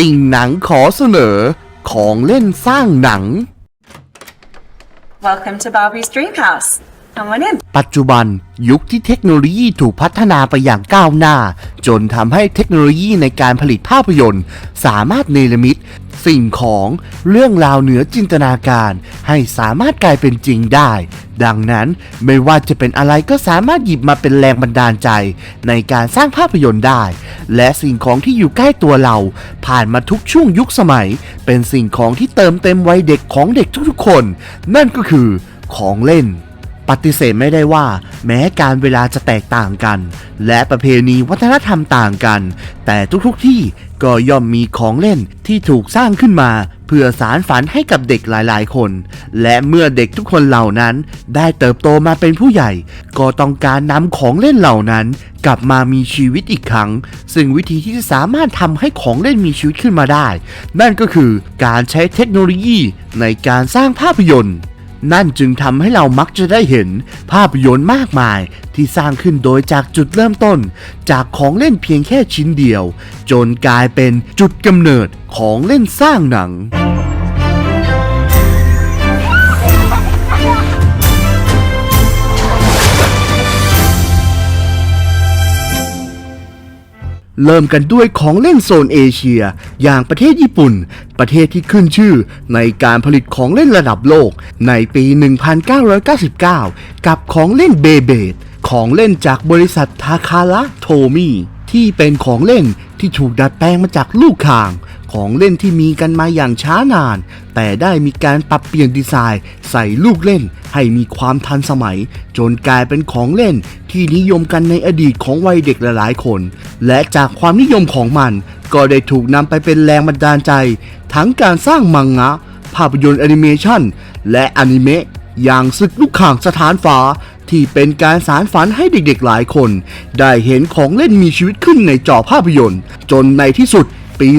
ติ่งหนังขอเสนอของเล่นสร้างหนัง Welcome to Barbie's Dreamhouse. ปัจจุบันยุคที่เทคโนโลยีถูกพัฒนาไปอย่างก้าวหน้า จนทำให้เทคโนโลยีในการผลิตภาพยนตร์ สามารถเนรมิต สิ่งของเรื่องราวเหนือจินตนาการ ให้สามารถกลายเป็นจริงได้ ดังนั้นไม่ว่าจะเป็นอะไรก็สามารถหยิบมาเป็นแรงบันดาลใจ ในการสร้างภาพยนตร์ได้ และสิ่งของที่อยู่ใกล้ตัวเรา ผ่านมาทุกช่วงยุคสมัย เป็นสิ่งของที่เติมเต็มวัยเด็กของเด็กทุกๆคน นั่นก็คือของเล่น ปฏิเสธไม่ได้ว่า แม้การเวลาจะแตกต่างกัน และประเพณีวัฒนธรรมต่างกัน แต่ทุกๆที่ก็ย่อมมีของเล่นที่ถูกสร้างขึ้นมา เพื่อสารฝันให้กับเด็กหลายๆ คน และเมื่อเด็กทุกคนเหล่านั้น ได้เติบโตมาเป็นผู้ใหญ่ ก็ต้องการนำของเล่นเหล่านั้น กลับมามีชีวิตอีกครั้ง ซึ่งวิธีที่จะสามารถทำให้ของเล่นมีชีวิตขึ้นมาได้ นั่นก็คือการใช้เทคโนโลยีในการสร้างภาพยนตร์ นั่นจึงทำให้เรามักจะได้เห็นภาพยนตร์มากมายที่สร้างขึ้นโดยจากจุดเริ่มต้น จากของเล่นเพียงแค่ชิ้นเดียว จนกลายเป็นจุดกำเนิดของเล่นสร้างหนัง เริ่มกันด้วยของเล่นโซนเอเชีย อย่างประเทศญี่ปุ่น ประเทศที่ขึ้นชื่อในการผลิตของเล่นระดับโลกในปี 1999 กับของเล่นเบเบดของเล่นจากบริษัททาคาระโทมี่ที่เป็นของเล่น ที่ถูกดัดแปลงมาจากลูกข่าง ของเล่นที่มีกันมาอย่างช้านาน แต่ได้มีการปรับเปลี่ยนดีไซน์ ใส่ลูกเล่นให้มีความทันสมัย จนกลายเป็นของเล่นที่นิยมกันในอดีตของวัยเด็กหลายๆคน และจากความนิยมของมัน ก็ได้ถูกนำไปเป็นแรงบันดาลใจ ทั้งการสร้างมังงะ ภาพยนตร์แอนิเมชันและอนิเมะอย่างศึกลูกข่างสถานฟ้า ที่เป็นการสารฝันให้เด็กๆหลายคน ได้เห็นของเล่นมีชีวิตขึ้นในจอภาพยนตร์ จนในที่สุดปี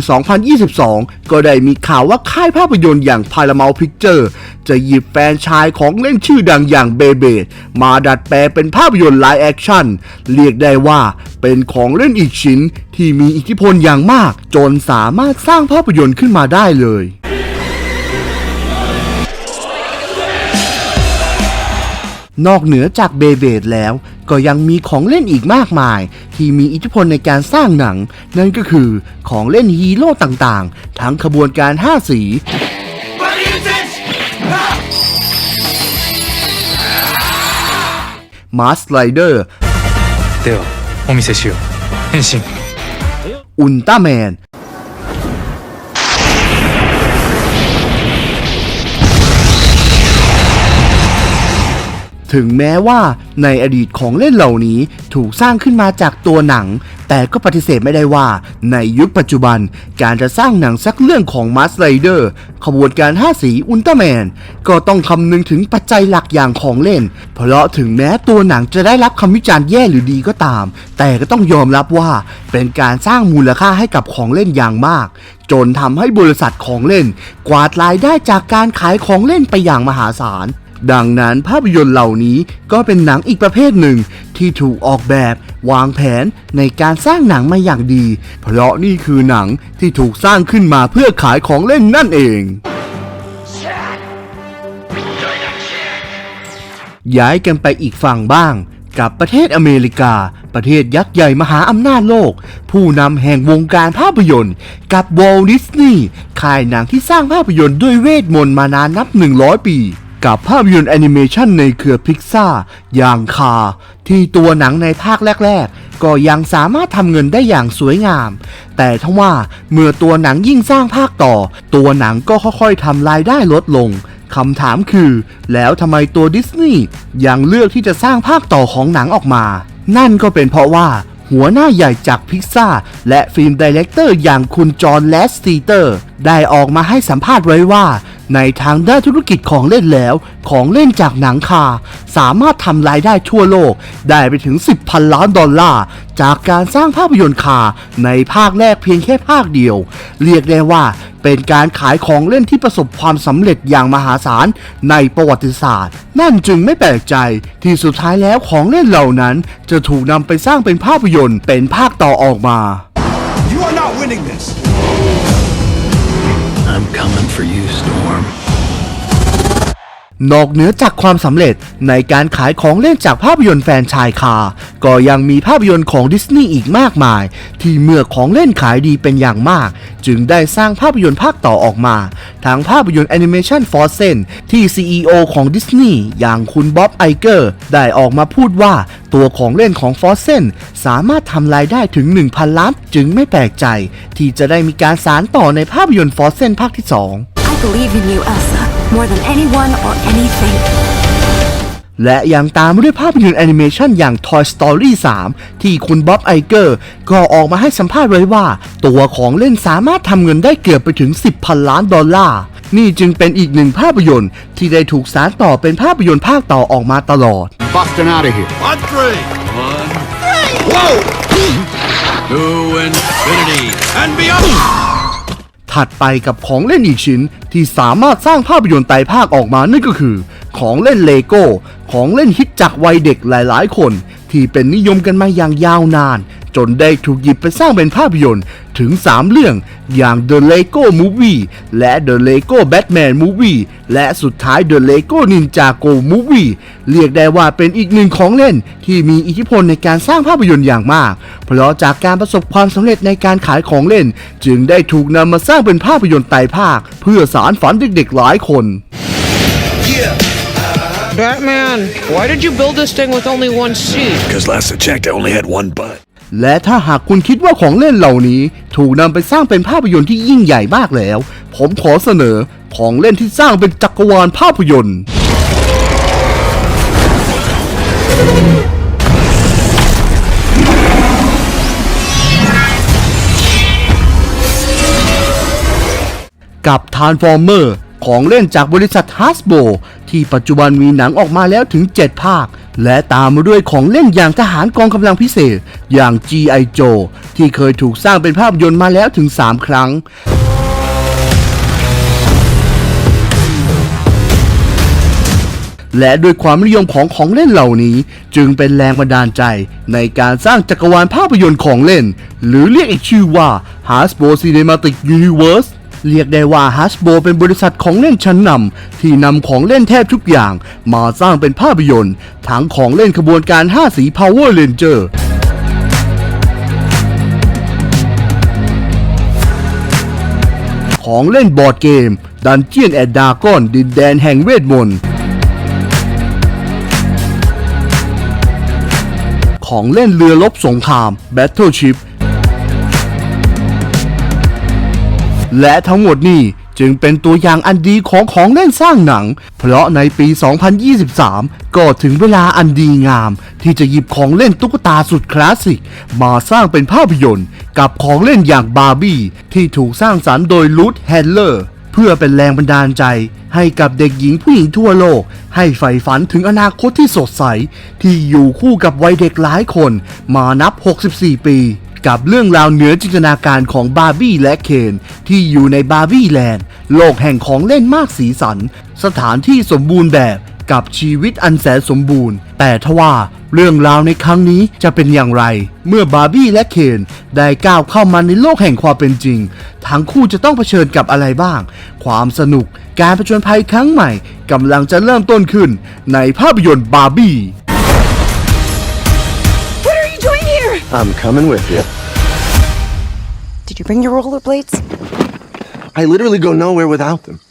2022 ก็ได้มีข่าวว่าค่ายภาพยนตร์อย่าง Paramount Picture จะหยิบแฟนชายของเล่นชื่อดังอย่างเบเบดมาดัดแปลงเป็นภาพยนตร์ไลฟ์แอคชั่น เรียกได้ว่าเป็นของเล่นอีกชิ้นที่มีอิทธิพลอย่างมาก จนสามารถสร้างภาพยนตร์ขึ้นมาได้เลย นอกเหนือจากเบเบดแล้ว ก็ยังมีของเล่นอีกมากมาย ที่มีอิทธิพลในการสร้างหนัง นั่นก็คือของเล่นฮีโร่ต่างๆ ทั้งขบวนการ 5 สี มาสไลเดอร์เดี๋ยวผอมิเซชิโอเฮนชินอุลตร้าแมน ถึงแม้ว่าในอดีตของเล่นเหล่านี้ถูกสร้างขึ้นมาจากตัวหนัง แต่ก็ปฏิเสธไม่ได้ว่าในยุคปัจจุบันการจะสร้างหนังสักเรื่องของมาสไ r เดอร์ขบวนการ 5 สีอุลตร้าแมน ก็ต้องคำนึงถึงปัจจัยหลักอย่างของเล่น เพราะถึงแม้ตัวหนังจะได้รับคำวิจารณ์แย่หรือดีก็ตาม แต่ก็ต้องยอมรับว่าเป็นการสร้างมูลค่าให้กับของเล่นอย่างมาก จนทำให้บริษัทของเล่น กวาดรายได้จากการขายของเล่นไปอย่างมหาศาล ดังนั้นภาพยนตร์เหล่านี้ก็เป็นหนังอีกประเภทหนึ่ง ที่ถูกออกแบบวางแผนในการสร้างหนังมาอย่างดี เพราะนี่คือหนังที่ถูกสร้างขึ้นมาเพื่อขายของเล่นนั่นเองย้ายกันไปอีกฝั่งบ้าง กับประเทศอเมริกา ประเทศยักษ์ใหญ่มหาอำนาจโลก ผู้นำแห่งวงการภาพยนตร์ กับวอลดิสนีย์ค่ายหนังที่สร้างภาพยนตร์ด้วยเวทมนต์มานานนับ 100 ปี กับภาพยนตร์แอนิเมชันในเครือพิกซ่าอย่างคา ที่ตัวหนังในภาคแรก ๆ ก็ยังสามารถทำเงินได้อย่างสวยงาม แต่ทว่าเมื่อตัวหนังยิ่งสร้างภาคต่อ ตัวหนังก็ค่อยๆทำรายได้ลดลงคำถามคือ แล้วทำไมตัวดิสนีย์ยังเลือกที่จะสร้างภาคต่อของหนังออกมา นั่นก็เป็นเพราะว่าหัวหน้าใหญ่จากพิกซ่าและฟิล์มดีเลกเตอร์อย่างคุณจอห์นแลสตีเตอร์ ได้ออกมาให้สัมภาษณ์ไว้ว่า ในทางด้านธุรกิจของเล่นแล้ว ของเล่นจากหนังคา สามารถทำรายได้ทั่วโลก ได้ไปถึง 10พันล้านดอลลาร์ จากการสร้างภาพยนตร์คา ในภาคแรกเพียงแค่ภาคเดียว เรียกได้ว่าเป็นการขายของเล่นที่ประสบความสำเร็จอย่างมหาศาลในประวัติศาสตร์ นั่นจึงไม่แปลกใจที่สุดท้ายแล้วของเล่นเหล่านั้น จะถูกนำไปสร้างเป็นภาพยนตร์เป็นภาคต่อออกมา You are not winning this. I'm coming for you, Storm. นอกเหนือจากความสำเร็จในการขายของเล่นจากภาพยนตร์แฟนชายคา ก็ยังมีภาพยนตร์ของดิสนีย์อีกมากมาย ที่เมื่อของเล่นขายดีเป็นอย่างมาก จึงได้สร้างภาพยนตร์ภาคต่อออกมา ทั้งภาพยนตร์แอนิเมชันฟอร์เซนที่ CEO ของดิสนีย์อย่างคุณบ๊อบไอเกอร์ได้ออกมาพูดว่าตัวของเล่นของฟอร์เซนสามารถทำรายได้ถึง 1,000 ล้าน จึงไม่แปลกใจ ที่จะได้มีการสารต่อในภาพยนตร์ฟอร์เซนภาคที่ 2 I believe in you, Elsa, more than anyone or anything. และยังตามมาด้วยภาพยนตร์แอนิเมชันอย่าง Toy Story 3 ที่คุณบ๊อบไอเกอร์ ก็ออกมาให้สัมภาษณ์ไว้ว่า ตัวของเล่นสามารถทำเงินได้เกือบไปถึง 10พันล้านดอลลาร์ นี่จึงเป็นอีกหนึ่งภาพยนตร์ ที่ได้ถูกสารต่อเป็นภาพยนตร์ภาคต่อออกมาตลอด Busting out of here. On three. One. Whoa! To infinity and beyond. ถัดไปกับของเล่นอีกชิ้นที่สามารถสร้างภาพยนตร์ไตรภาคออกมานั่นก็คือ ของเล่นเลโก้ ของเล่นฮิตจากวัยเด็กหลายๆ คน ที่เป็นนิยมกันมาอย่างยาวนาน จนได้ถูกหยิบไปสร้างเป็นภาพยนตร์ถึง 3 เรื่องอย่าง The Lego Movie และ The Lego Batman Movie และสุดท้าย The Lego Ninjago Movie เรียกได้ว่าเป็นอีกหนึ่งของเล่นที่มีอิทธิพลในการสร้างภาพยนตร์อย่างมาก เพราะจากการประสบความสำเร็จในการขายของเล่น จึงได้ถูกนำมาสร้างเป็นภาพยนตร์ไตรภาค เพื่อสารฝันเด็กๆหลายคน Batman, why did you build this thing with only one seat? Because last I checked, I only had one butt. และถ้าหากคุณคิดว่าของเล่นเหล่านี้ ถูกนำไปสร้างเป็นภาพยนตร์ที่ยิ่งใหญ่มากแล้ว ผมขอเสนอของเล่นที่สร้างเป็นจักรวาลภาพยนตร์ กับ Transformer ของเล่นจากบริษัท Hasbro ที่ปัจจุบันมีหนังออกมาแล้วถึง 7 ภาค และตามมาด้วยของเล่นอย่างทหารกองกำลังพิเศษ อย่าง G.I. Joe ที่เคยถูกสร้างเป็นภาพยนตร์มาแล้วถึง 3 ครั้งและด้วยความนิยมของของเล่นเหล่านี้ จึงเป็นแรงบันดาลใจในการสร้างจักรวาลภาพยนตร์ของเล่น หรือเรียกอีกชื่อว่า Hasbro Cinematic Universe เรียกได้ว่า Hasbro เป็นบริษัทของเล่นชั้นนำที่นำของเล่นแทบทุกอย่าง มาสร้างเป็นภาพยนตร์ ทั้งของเล่นขบวนการ 5 สี Power Ranger ของเล่นบอร์ดเกม Dungeon and Dragon ดินแดนแห่งเวทมนต์ของเล่นเรือรบสงคราม Battleship และทั้งหมดนี้จึงเป็นตัวอย่างอันดีของของเล่นสร้างหนัง เพราะในปี 2023 ก็ถึงเวลาอันดีงาม ที่จะหยิบของเล่นตุ๊กตาสุดคลาสสิก มาสร้างเป็นภาพยนตร์ กับของเล่นอย่างบาร์บี้ ที่ถูกสร้างสรรค์โดยลูดแฮนเลอร์ เพื่อเป็นแรงบันดาลใจ ให้กับเด็กหญิงผู้หญิงทั่วโลก ให้ใฝ่ฝันถึงอนาคตที่สดใส ที่อยู่คู่กับวัยเด็กหลายคน มานับ 64 ปี กับเรื่องราวเหนือจินตนาการของบาร์บี้และเคนที่อยู่ในบาร์บี้แลนด์ โลกแห่งของเล่นมากสีสัน สถานที่สมบูรณ์แบบกับชีวิตอันแสนสมบูรณ์ แต่ทว่าเรื่องราวในครั้งนี้จะเป็นอย่างไร เมื่อบาร์บี้และเคนได้ก้าวเข้ามาในโลกแห่งความเป็นจริง ทั้งคู่จะต้องเผชิญกับอะไรบ้าง ความสนุกการผจญภัยครั้งใหม่กำลังจะเริ่มต้นขึ้นในภาพยนตร์บาร์บี้ I'm coming with you. Did you bring your rollerblades? I literally go nowhere without them.